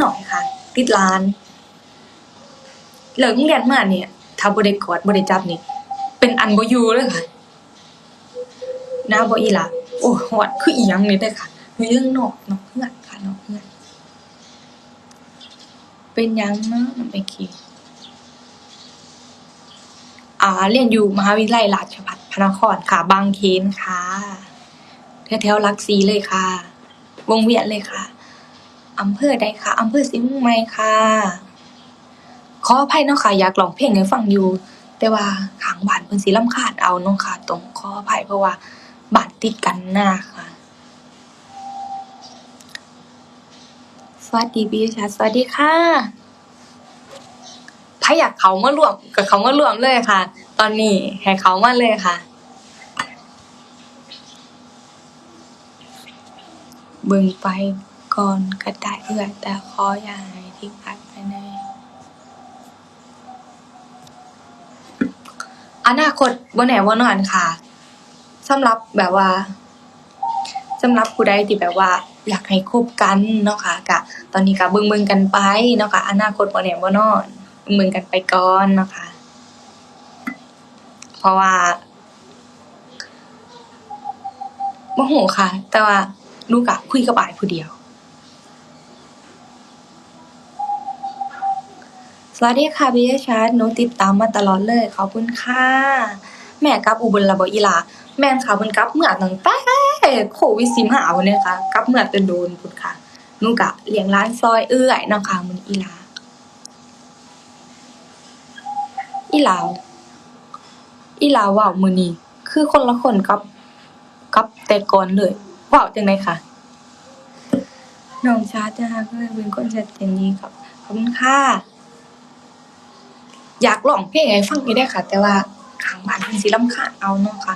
หน่อยค่ะ ติดร้านเลิกโรงเรียนมาเนี่ยถ้าบ่ได้กอดบ่ได้จับนี่เป็นอันบอยู่เลยค่ะหน้าบ่อีหล่ะโอ้ฮอดคืออียังนี่เด้ค่ะเรื่องนอกนอกเพื่อนค่ะนอกเพื่อนเป็นยังเนาะน้องไปคิดอ่าเรียนอยู่มหาวิทยาลัยราชภัฏพระนครค่ะ บางเขนค่ะแถวๆลักสีเลยค่ะ วงเวียนเลยค่ะ อำเภอใดค่ะอำเภอศรีเมืองใหม่ค่ะขออภัยเนาะค่ะอยากร้องเพลงให้ฟังอยู่ แต่ว่าข้างบ้านเพิ่นสิรำคาญเอาเนาะค่ะ ต้องขออภัยเพราะว่าบ้านติดกันนาค่ะสวัสดีพี่ชาสวัสดีค่ะถ้าอยากเขามาร่วมกับเขามาร่วมเลยค่ะ ตอนนี้ให้เขามาเลยค่ะ เบิ่งไป ก่อนก็ได้เอื้อย แต่ขออย่าให้ทิ้งพัดไปใน อนาคตบ่แน่บ่นอนค่ะสำหรับแบบว่าสำหรับผู้ใดที่แบบว่า อยากให้คบกันเนาะค่ะก็ตอนนี้ก็เบิ่งๆกันไปเนาะค่ะอนาคตบ่แน่บ่นอนเบิ่งกันไปก่อนเนาะค่ะเพราะว่าบ่ฮู้ค่ะ แต่ว่าหนูก็คุยกับอ้ายผู้เดียว วัสดีค่ะพี่ชาร์หนูติดตามมาตลอดเลย ขอบคุณค่ะ แม่กลับอุบลละบ่อีหลาแม่นค่ะเพิ่นกลับเมื่อตั้งแต่โควิด15พุ่นเลยค่ะ กลับเมื่อแต่โดนพุ่นค่ะหนูก็เลี้ยงร้านซอยเอื้อยเนาะค่ะมื้อนี้อีหลาอีหลาอีหลาเว้ามื้อนี้ คือคนละคนกับกับแต่ก่อนเลยเว้าจังได๋คะน้องชาจ้าก็เลยเป็นคนชัดเจนดีครับขอบคุณค่ะ อยากร้องเพลงให้ฟังอยู่เด้ค่ะ แต่ว่าข้างบ้านเพิ่นสิรำคาญเอาเนาะค่ะ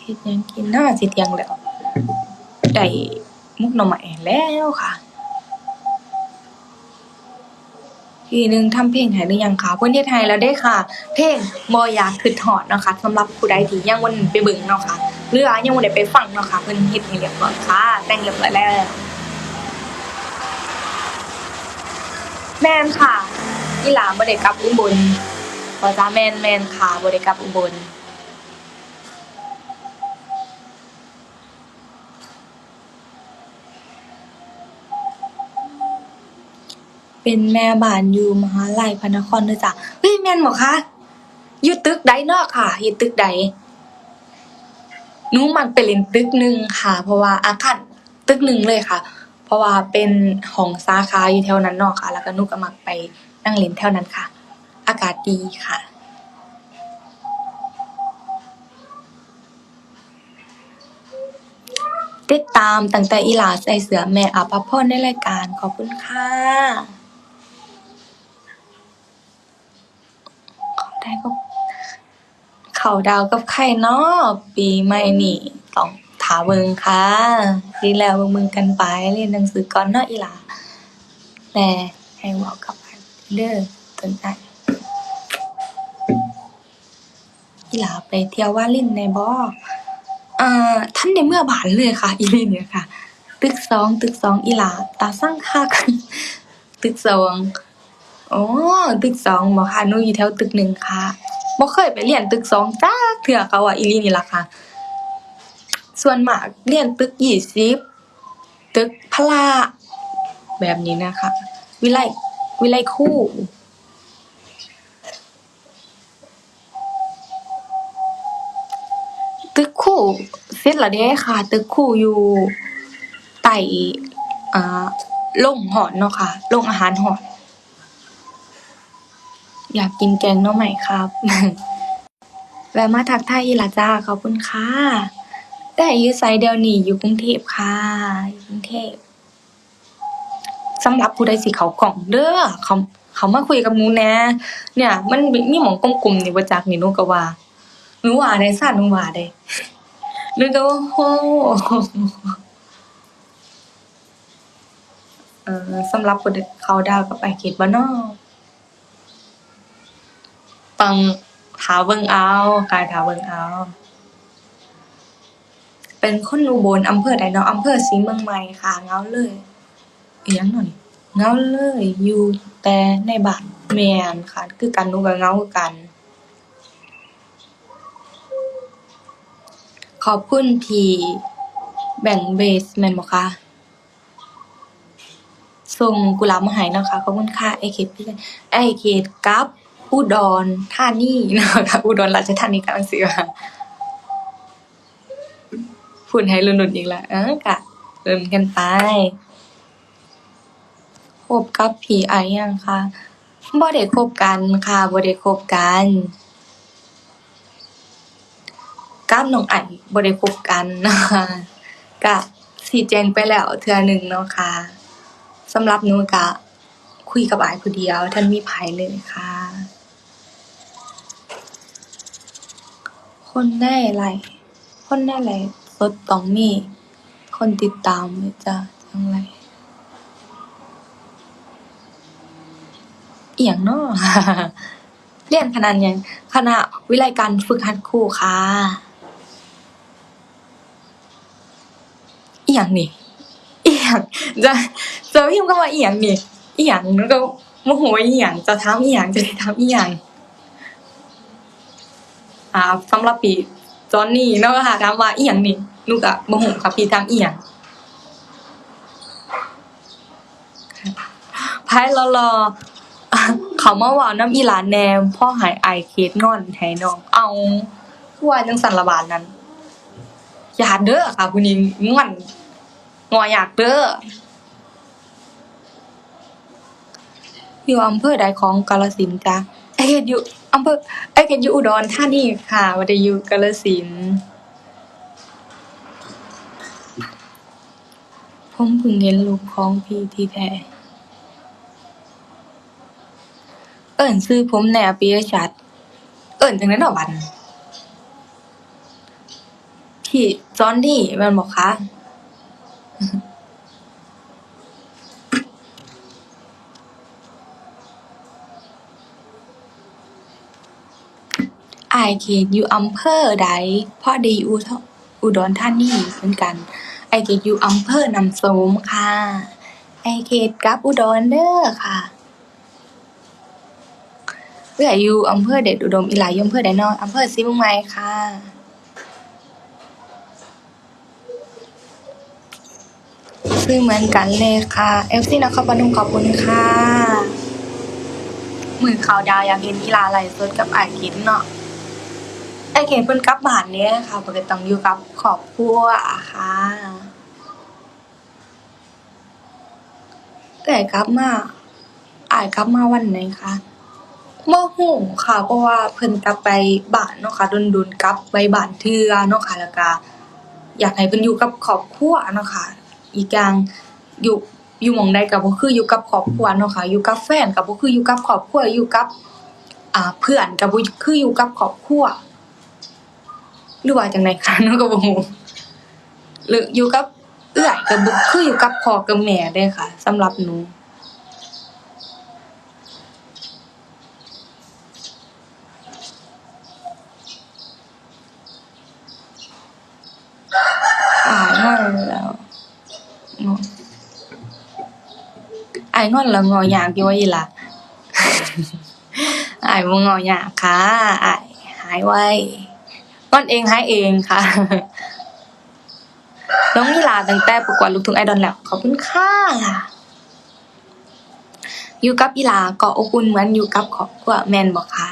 เฮ็ดหยังกินน่าสิเที่ยงแล้ว ได้มุกหน่อไม้แล้วค่ะ ทีหนึ่งทำเพลงให้หรือยังคะเพิ่นเฮ็ดให้แล้วเด้ค่ะ เพลงบ่อยากคิดฮอดเนาะค่ะสำหรับผู้ใดที่ยังบ่ได้ไปเบิ่งเนาะค่ะ หรือว่ายังบ่ได้ไปฟังเนาะค่ะ เพิ่นเฮ็ดให้เรียบร้อยค่ะ แต่งเรียบร้อยแล้ว แม่นค่ะอีหลาบ่ได้กลับอุบลบ่จ้าแม่นแม่นค่ะบ่ได้กลับอุบลเป็นแม่บ้านอยู่มหาลัยพระนครเด้อจ้ะเฮ้ยแม่นบ่คะอยู่ตึกใดเนาะค่ะอยู่ตึกใดหนูมักไปเล่นตึกหนึ่งค่ะ เพราะว่าอาคารตึกหนึ่งเลยค่ะ เพราะว่าเป็นของสาขาอยู่แถวนั้นเนาะค่ะ แล้วก็หนูก็มักไปนั่งเล่นแถวนั้นค่ะ อากาศดีค่ะ ติดตามตั้งแต่อีหลาใส่เสื้อแม่อาภาพรในรายการ ขอบคุณค่ะ เขาได้ก็เขาดาวกับใครเนาะปีใหม่นี่ต้อง ถาเบิงค่ะดีแล้วเบิ่งกันไปเรียนหนังสือก่อนเนาะอีหลาแต่ให้เว้ากับอันเด้อต้นอ้อีหลาไปเที่ยวว่ารินได้บ่อ่าทันได้เมื่อบานเลยค่ะ อีหลีเนี่ยค่ะ ตึกสองตึกสองอีหลาตาสั่งคักตึกสองอ๋อตึกสองบ่ค่ะหนูอยู่แถวตึกหนึ่งค่ะบ่เคยไปเรียนตึกสองจักเทื่อเขาว่าอีลีนี่ล่ะค่ะ ส่วนมากเรียนตึกยี่สิบ ตึกพละ แบบนี้นะคะ วิไล วิไลครูตึกครูเสร็จล้วเด้ค่ะ ตึกครูอยู่ใต้อ่าโรงหอเนาะค่ะโรงอาหารหออยากกินแกงหน่อไม้ครับ แวะมาทักทายอีหลาจ้าขอบคุณค่ะ แต่อยู่ไสเดียวนี้อยู่กรุงเทพค่ะอยู่กรุงเทพสำหรับผู้ใดสิเขากล่องเด้อเขาเขามาคุยกับหนูแหน่เนี่ย มันมีหมองกลมๆนี่บ่จักนี่หนูก็ว่าหนูว่าได้ซ่านหนูว่าได้หนูก็ว่าโอ้เอ่อสำหรับผู้ใดเขาดาวกับไปเขตบ่นาะต้งถาเบิ่งเอากายถาเบิ่งเอา เป็นคนอุบล อำเภอใดเนาะอำเภอศรีเมืองใหม่ค่ะ เหงาเลย อิหยังเนาะนี่ เหงาเลยอยู่แต่ในบ้าน แม่นค่ะ คือกัน หนูก็เหงาคือกัน ขอบคุณที่แบ่งเบสแม่นบ่คะ ส่งกุหลาบมาให้เนาะค่ะ ขอบคุณค่ะไอเขตพี่ไอเขตกับอุดรธานีเนาะค่ะ อุดรราชธานีกำลังสิว่า พูดให้ลุ่นๆอีกแล้ว เออกะเริ่มกันไปคบกับพี่ไอยังค่ะบ่ได้คบกันค่ะบ่ได้คบกันกับน้องไอบ่ได้คบกันนะคะก็สิแจงไปแล้วเทื่อหนึ่งเนาะค่ะสำหรับหนูก็คุยกับอายผู้เดียว ท่านมีไผเลยค่ะ คนได้ไลค์คนได้ไลค์ สดต้องมีคนติดตามเลยจ้ะจังไรเอียงเนาะเรียนคณะหยัง คณะวิไลการฝึกหัดครูค่ะอีหยังนี่อีหยัง จะ จะพิมพ์ก็ว่าอีหยังนี่อีหยัง แล้วก็โมโหว่าอีหยัง จะถามอีหยัง จะถามอีหยัง อ่า สำหรับปี จอนนี่เนาะค่ะถามว่าอีหยังนี่หนูก็บ่ฮู้ค่ะพี่ถามอีหยังไผรอๆเขามาว้านํอีหลานแหน่พ่อหายไอเคสงอนให้น้อง เอาคือว่าจังซั่นละบาดนั้น อย่าเด้อค่ะผู้นี้งอนงออยากเด้ออยู่อำเภอใดของกาฬสินจ้ะ เฮ็ดอยู่อำเภอไอ้เฮ็ดอยู่อุดรธานีค่ะบ่ได้อยู่กาฬสินธุ์ผมเพิ่งเห็นรูปของพี่ที่แท้ เอิ้นชื่อผมแหน่ปิยชัดเอิ้นจั่งใดเนาะบัดนั้พี่จอนนี่แม่นบ่คะ อ้ายเขตอยู่อำเภอใด พอดีอยู่ อุดรธานีเหมือนกัน อ้ายเขตอยู่อำเภอนำสมค่ะ อ้ายเขตกลับอุดรเด้อค่ะ เอื้อยอยู่อำเภอเดชอุดม อีหลาอยู่อำเภอใดนาะอำเภอศรีเมืองใหม่ค่ะชื่อเหมือนกันเลยค่ะ FC นครปฐมขอบคุณค่ะ มื้อข้าวดาวอยากเห็นอีหลาไลฟ์สดกับอ้ายเข็มเนาะ อ้ายเข็มเพิ่นกลับบ้านเด้ค่ะ เพิ่นก็ต้องอยู่กับครอบครัวค่ะ เอื้อยกลับมา อ้ายกลับมาวันไหนคะ บ่ฮู้ค่ะ เพราะว่าเพิ่นกลับไปบ้านเนาะค่ะ โดนๆกลับไปบ้านเทื่อเนาะค่ะ แล้วก็อยากให้เพิ่นอยู่กับครอบครัวเนาะค่ะ อีกอย่างอยู่ อยู่หม้องใดก็บ่คืออยู่กับครอบครัวเนาะค่ะ อยู่กับแฟนก็บ่คืออยู่กับครอบครัว อยู่กับ อ่า เพื่อนก็บ่คืออยู่กับครอบครัว หรือว่าจั่งใดคะหนูก็บ่ฮู้หรืออยู่กับเอื้อยก็บ่คืออยู่กับพ่อกับแม่เด้ค่ะสำหรับหนูอายงอนแล้วงออ้ายงอนล้วงอยากอยู่ว่าอีหล่ะอ้ายบ่งอยากค่ะอ้ายหายไว งอนเองหายเองค่ะ น้องอีหลาตั้งแต่ประกวดลูกทุ่งไอดอลแล้ว ขอบคุณค่ะ อยู่กับอีลาก็อบอุ่นเหมือนอยู่กับครอบครัวแมนบ่คะ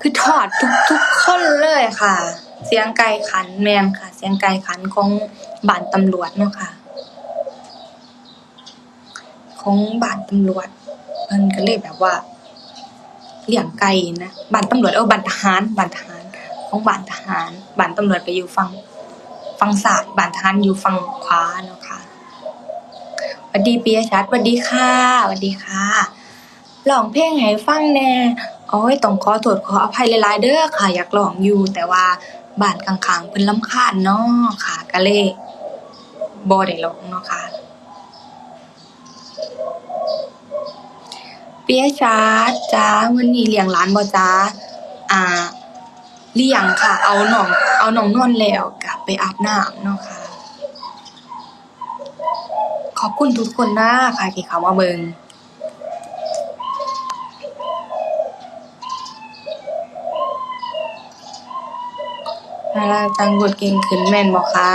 คือทอดทุกๆคนเลยค่ะ เสียงไก่ขันแมนค่ะ เสียงไก่ขันของบ้านตำรวจเนาะค่ะ ของบ้านตำรวจเพิ่นก็เลยแบบว่า เลี้ยงไก่นะบ้านตำรวจ เอ้อ บ้านทหาร บ้านทหาร ของบ้านทหาร บ้านตำรวจก็อยู่ฝั่ง ฝั่งซ้าย บ้านทหารอยู่ฝั่งขวาเนาะค่ะหวัดดีปิยชัดหวัดดีค่ะหวัดดีค่ะร้องเพลงให้ฟังแหน่โอ้ยต้องขอโทษขออภัยหลายๆเด้อค่ะ อยากร้องอยู่ แต่ว่าบ้านข้างๆเพิ่นรำคาญเนาะค่ะ ก็เลยบ่ได้ร้องเนาะค่ะ ปิยชัดจ้าวันนี้เลี้ยงหลานบ่จ้าอ่า เลี้ยงค่ะ เอาน้อง เอาน้องนอนแล้วก็ไปอาบน้ำเนาะค่ะ ขอบคุณทุกคนนะค่ะที่เข้ามาเบิ่งนาราตังบทเก่งขึ้นแม่นบ่คะ